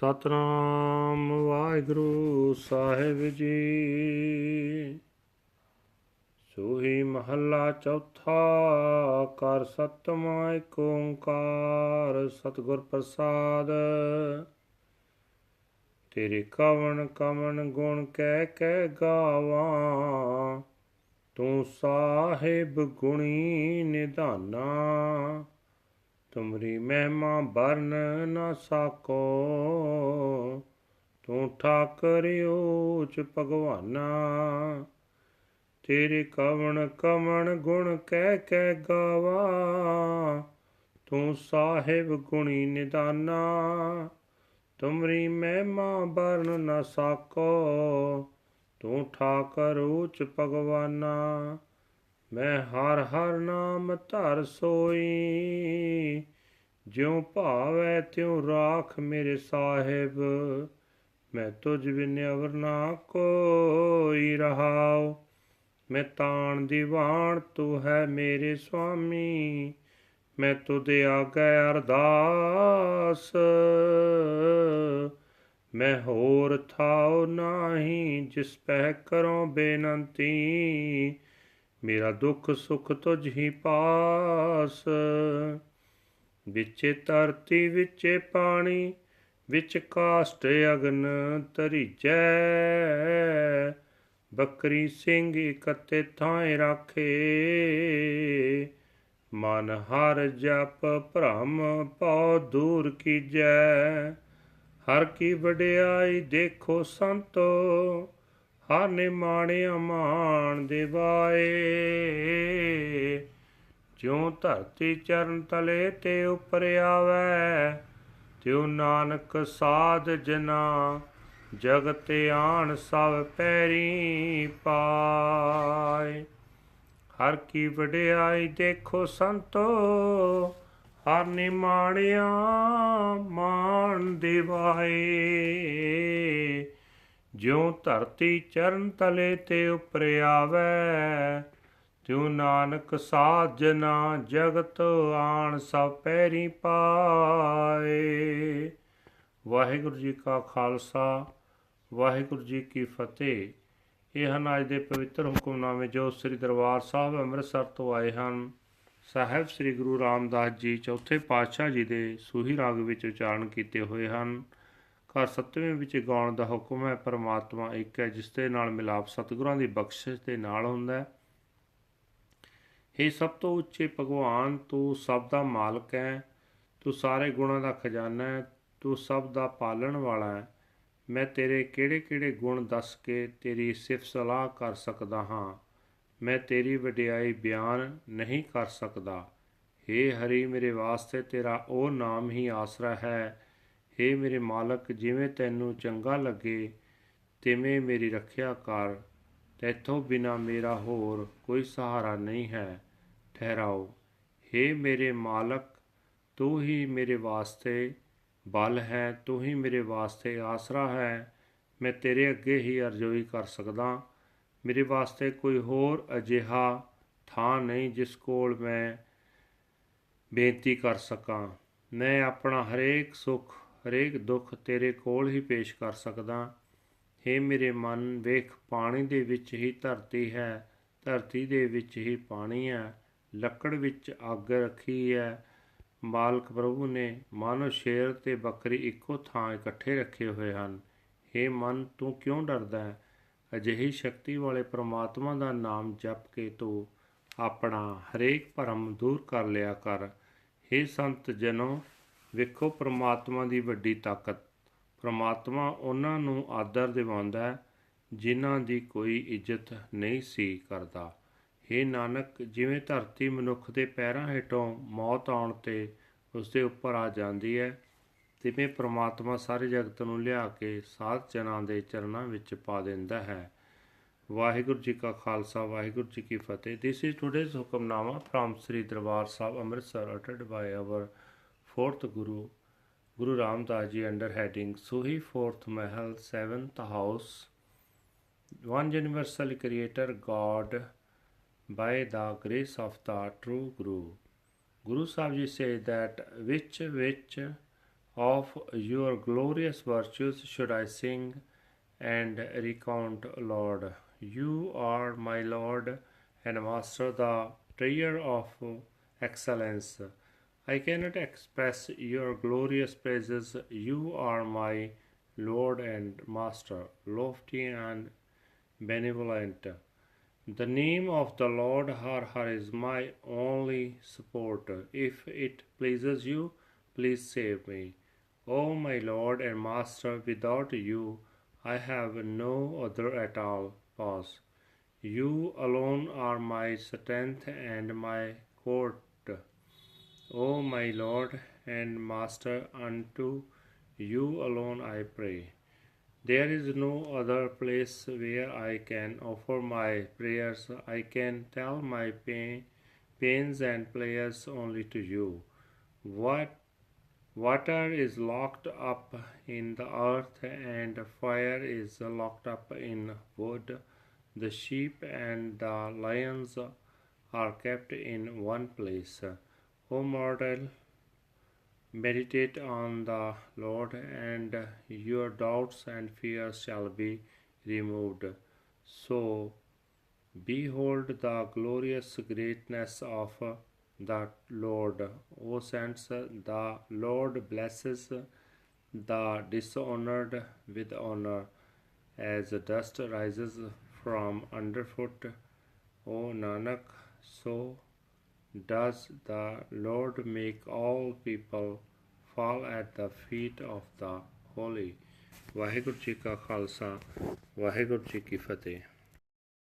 ਸਤਨਾਮ ਵਾਹਿਗੁਰੂ ਸਾਹਿਬ ਜੀ। ਸੋਹੀ ਮਹੱਲਾ ਚੌਥਾ ਕਰ ਸਤਮਾ ਏਕ ਓੰਕਾਰ, ਸਤਿਗੁਰ ਪ੍ਰਸਾਦ। ਤੇਰੇ ਕਵਣ ਕਵਣ ਗੁਣ ਕਹਿ ਕਹਿ ਗਾਵਾਂ, ਤੂੰ ਸਾਹਿਬ ਗੁਣੀ ਨਿਧਾਨਾ। ਤੁਮਰੀ ਮਹਿਮਾ ਬਰਨ ਨਾ ਸਾਕੋ। ਤੂੰ ਠਾਕਰ ਊਚ ਭਗਵਾਨਾ। ਤੇਰੇ ਕਵਣ ਕਵਣ ਗੁਣ ਕਹਿ ਕਹਿ ਗਾਵਾ। ਤੂੰ ਸਾਹਿਬ ਗੁਣੀ ਨਿਦਾਨਾ। ਤੁਮਰੀ ਮਹਿਮਾ ਬਰਨ ਨਾ ਸਾਕੋ। ਤੂੰ ਠਾਕਰ ਉਚ ਭਗਵਾਨਾ। ਮੈਂ ਹਰ ਹਰ ਨਾਮ ਧਰ ਸੋਈ। ਜਿਉ ਭਾਵੈ ਤਿਉ ਰਾਖ ਮੇਰੇ ਸਾਹਿਬ। ਮੈਂ ਤੁਝ ਬਿਨ ਅਵਰ ਨਾ ਕੋਈ ਰਹਾਉ। ਮੈਂ ਤਾਣ ਦੀਵਾਨ ਤੂੰ ਹੈ ਮੇਰੇ ਸੁਆਮੀ। ਮੈਂ ਤੁਦੇ ਆਗੇ ਅਰਦਾਸ। ਮੈਂ ਹੋਰ ਥਾਉ ਨਾਹੀ ਜਿਸ ਪਹਿ ਕਰੋ ਬੇਨੰਤੀ। ਮੇਰਾ ਦੁੱਖ ਸੁਖ ਤੁਝ ਹੀ ਪਾਸ। ਵਿਚੇ ਧਰਤੀ, ਵਿਚੇ ਪਾਣੀ, ਵਿੱਚ ਕਾਸ਼ਟ ਅਗਨ ਤਰੀਜੈ ਬੱਕਰੀ ਸਿੰਘ ਇਕੱਤੇ ਥਾਂ ਰਾਖੇ। ਮਨ ਹਰ ਜਪ ਭ੍ਰਮ ਪਉ ਦੂਰ ਕੀਜੈ। ਹਰ ਕੀ ਵਡਿਆਈ ਦੇਖੋ ਸੰਤੋ ਹਰ ਨੇ ਮਾਣਿਆ ਮਾਣ ਦਿਵਾਏ। ਜਿਉ ਧਰਤੀ ਚਰਨ ਤਲੇ ਤੇ ਉਪਰ ਆਵੈ, ਤਿਉ ਨਾਨਕ ਸਾਧ ਜਨਾ, ਜਗਤ ਆਣ ਸਭ ਪੈਰੀ ਪਾਏ। ਹਰ ਕੀ ਵਡਿਆਈ ਦੇਖੋ ਸੰਤੋ, ਹਰ ਨੇ ਮਾਣ ਦਿਵਾਏ। ਜਿਉ ਧਰਤੀ ਚਰਨ ਤਲੇ ਤੇ ਉਪਰ ਆਵੈ, ਤਿਉ ਨਾਨਕ ਸਾਜਨਾ ਜਗਤ ਆਣ ਸਭ ਪੈਰੀ ਪਾਏ। ਵਾਹਿਗੁਰੂ ਜੀ ਕਾ ਖਾਲਸਾ, ਵਾਹਿਗੁਰੂ ਜੀ ਕੀ ਫਤਿਹ। ਇਹ ਹਨ ਅੱਜ ਦੇ ਪਵਿੱਤਰ ਹੁਕਮਨਾਮੇ ਜੋ ਸ੍ਰੀ ਦਰਬਾਰ ਸਾਹਿਬ ਅੰਮ੍ਰਿਤਸਰ ਤੋਂ ਆਏ ਹਨ। ਸਾਹਿਬ ਸ੍ਰੀ ਗੁਰੂ ਰਾਮਦਾਸ ਜੀ ਚੌਥੇ ਪਾਤਸ਼ਾਹ ਜੀ ਦੇ ਸੂਹੀ ਰਾਗ ਵਿੱਚ ਉਚਾਰਨ ਕੀਤੇ ਹੋਏ ਹਨ। ਘਰ ਸੱਤਵੇਂ ਵਿੱਚ ਗਾਉਣ ਦਾ ਹੁਕਮ ਹੈ, ਪਰਮਾਤਮਾ ਇੱਕ ਹੈ, ਜਿਸ ਦੇ ਨਾਲ ਮਿਲਾਪ ਸਤਿਗੁਰਾਂ ਦੀ ਬਖਸ਼ਿਸ਼ ਦੇ ਨਾਲ ਹੁੰਦਾ ਹੈ। ਇਹ ਸਭ ਤੋਂ ਉੱਚੇ ਭਗਵਾਨ, ਤੂੰ ਸਭ ਦਾ ਮਾਲਕ ਹੈ, ਤੂੰ ਸਾਰੇ ਗੁਣਾਂ ਦਾ ਖਜ਼ਾਨਾ ਹੈ, ਤੂੰ ਸਭ ਦਾ ਪਾਲਣ ਵਾਲਾ ਹੈ। ਮੈਂ ਤੇਰੇ ਕਿਹੜੇ-ਕਿਹੜੇ ਗੁਣ ਦੱਸ ਕੇ ਤੇਰੀ ਸਿਫਤ ਸਲਾਹ ਕਰ ਸਕਦਾ ਹਾਂ? ਮੈਂ ਤੇਰੀ ਵਡਿਆਈ ਬਿਆਨ ਨਹੀਂ ਕਰ ਸਕਦਾ। हे ਹਰੀ, ਮੇਰੇ ਵਾਸਤੇ ਤੇਰਾ ਉਹ ਨਾਮ ਹੀ ਆਸਰਾ ਹੈ हे ਮੇਰੇ ਮਾਲਕ, ਜਿਵੇਂ ਤੈਨੂੰ ਚੰਗਾ ਲੱਗੇ, ਤਿਵੇਂ ਮੇਰੀ ਰੱਖਿਆ ਕਰ। ਤੇਥੋਂ ਬਿਨਾ ਮੇਰਾ ਹੋਰ ਕੋਈ ਸਹਾਰਾ ਨਹੀਂ ਹੈ। ਠਹਿਰਾਓ। हे ਮੇਰੇ ਮਾਲਕ, ਤੂੰ ਹੀ ਮੇਰੇ ਵਾਸਤੇ ਬਲ ਹੈ, ਤੂੰ ਹੀ ਮੇਰੇ ਵਾਸਤੇ ਆਸਰਾ ਹੈ। ਮੈਂ ਤੇਰੇ ਅੱਗੇ ਹੀ ਅਰਜ਼ੋਈ ਕਰ ਸਕਦਾ। ਮੇਰੇ ਵਾਸਤੇ ਕੋਈ ਹੋਰ ਅਜਿਹਾ ਥਾਂ ਨਹੀਂ ਜਿਸ ਕੋਲ ਮੈਂ ਬੇਨਤੀ ਕਰ ਸਕਾਂ। ਮੈਂ ਆਪਣਾ ਹਰੇਕ ਸੁੱਖ ਹਰੇਕ ਦੁੱਖ ਤੇਰੇ ਕੋਲ ਹੀ ਪੇਸ਼ ਕਰ ਸਕਦਾ हे ਮੇਰੇ ਮਨ ਵੇਖ ਪਾਣੀ ਦੇ ਵਿੱਚ ਹੀ ਧਰਤੀ ਹੈ ਧਰਤੀ ਦੇ ਵਿੱਚ ਹੀ ਪਾਣੀ ਹੈ ਲੱਕੜ ਵਿੱਚ ਅੱਗ ਰੱਖੀ ਹੈ ਮਾਲਕ ਪ੍ਰਭੂ ਨੇ ਮਾਨੋ ਸ਼ੇਰ ਤੇ ਬੱਕਰੀ ਇੱਕੋ ਥਾਂ ਇਕੱਠੇ ਰੱਖੇ ਹੋਏ ਹਨ हे ਮਨ ਤੂੰ ਕਿਉਂ ਡਰਦਾ ਹੈ ਅਜਿਹੀ ਸ਼ਕਤੀ ਵਾਲੇ ਪ੍ਰਮਾਤਮਾ ਦਾ ਨਾਮ ਜਪ ਕੇ ਤੂੰ ਆਪਣਾ ਹਰੇਕ ਭਰਮ ਦੂਰ ਕਰ ਲਿਆ ਕਰ हे ਸੰਤ ਜਨੋ ਵੇਖੋ ਪ੍ਰਮਾਤਮਾ ਦੀ ਵੱਡੀ ਤਾਕਤ। ਪ੍ਰਮਾਤਮਾ ਉਹਨਾਂ ਨੂੰ ਆਦਰ ਦਿਵਾਉਂਦਾ ਹੈ, ਜਿਨ੍ਹਾਂ ਦੀ ਕੋਈ ਇੱਜ਼ਤ ਨਹੀਂ ਸੀ ਕਰਦਾ। हे ਨਾਨਕ, ਜਿਵੇਂ ਧਰਤੀ ਮਨੁੱਖ ਦੇ ਪੈਰਾਂ ਹੇਠੋਂ ਮੌਤ ਆਉਣ ਤੇ ਉਸ ਦੇ ਉੱਪਰ ਆ ਜਾਂਦੀ ਹੈ, ਤਿਵੇਂ ਪ੍ਰਮਾਤਮਾ ਸਾਰੇ ਜਗਤ ਨੂੰ ਲਿਆ ਕੇ ਸਾਧ ਜਨਾਂ ਦੇ ਚਰਨਾਂ ਵਿੱਚ ਪਾ ਦਿੰਦਾ ਹੈ। ਵਾਹਿਗੁਰੂ ਜੀ ਕਾ ਖਾਲਸਾ, ਵਾਹਿਗੁਰੂ ਜੀ ਕੀ ਫਤਿਹ। This is today's Hukamnama from Sri Darbar Sahib Amritsar ਅਟਡ by our fourth guru guru ramdas ji under heading suhi fourth mahal seventh house one universal creator god by the grace of the true guru guru sahib ji say that which which of your glorious virtues should I sing and recount, Lord. You are my Lord and Master, the treasure of excellence. I cannot express your glorious praises. You are my Lord and Master, lofty and benevolent. The name of the Lord Har Har is my only support. If it pleases you, please save me. O my Lord and Master, without you I have no other at all. Pause. You alone are my strength and my court. O my Lord and Master, unto you alone I pray. There is no other place where I can offer my prayers. I can tell my pain, pains and prayers only to you. What water is locked up in the earth and fire is locked up in wood. The sheep and the lions are kept in one place. O mortal, Meditate on the Lord, and your doubts and fears shall be removed. So, behold the glorious greatness of the Lord. O saints, the Lord blesses the dishonored with honor, as dust rises from underfoot. O Nanak, so does the Lord make all people fall at the feet of the holy Waheguru ji ਕਾ ਖਾਲਸਾ ਵਾਹਿਗੁਰੂ ਜੀ ਕੀ ਫਤਿਹ